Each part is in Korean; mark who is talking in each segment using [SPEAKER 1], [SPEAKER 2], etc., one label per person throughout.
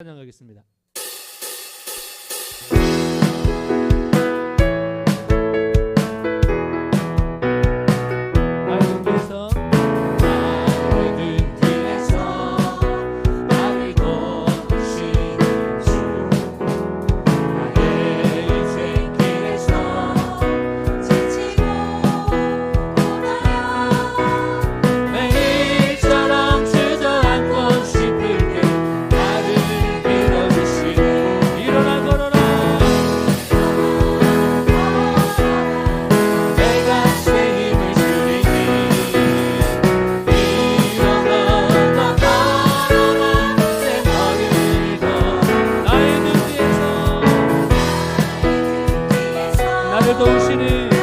[SPEAKER 1] 찬양하겠습니다.
[SPEAKER 2] 나를 도우시니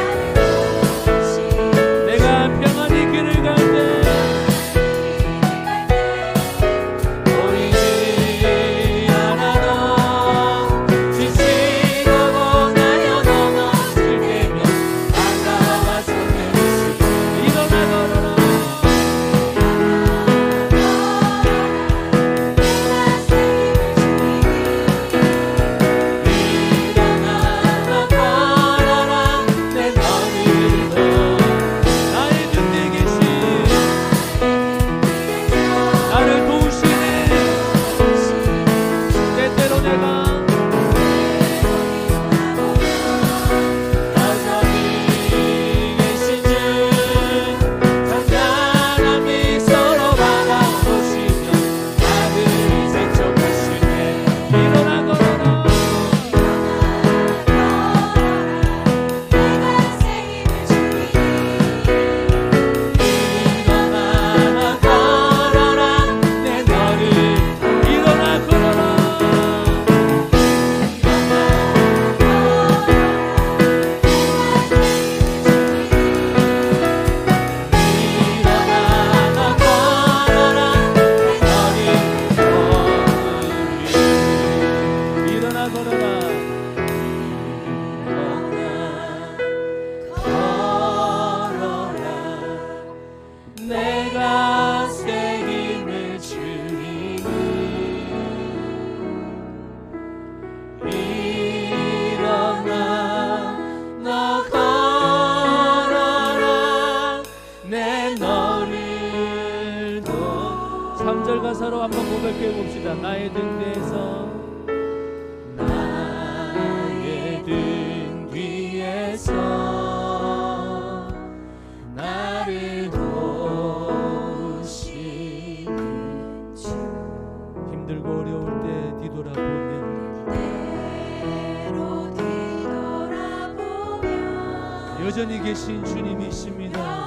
[SPEAKER 2] 너를 도
[SPEAKER 1] 3절 가사로 한번 고백해 봅시다. 나의 등 뒤에서
[SPEAKER 2] 나의 등 뒤에서 나를 도우시는
[SPEAKER 1] 힘들고 어려울 때
[SPEAKER 2] 뒤돌아보면
[SPEAKER 1] 여전히 계신 주님이십니다.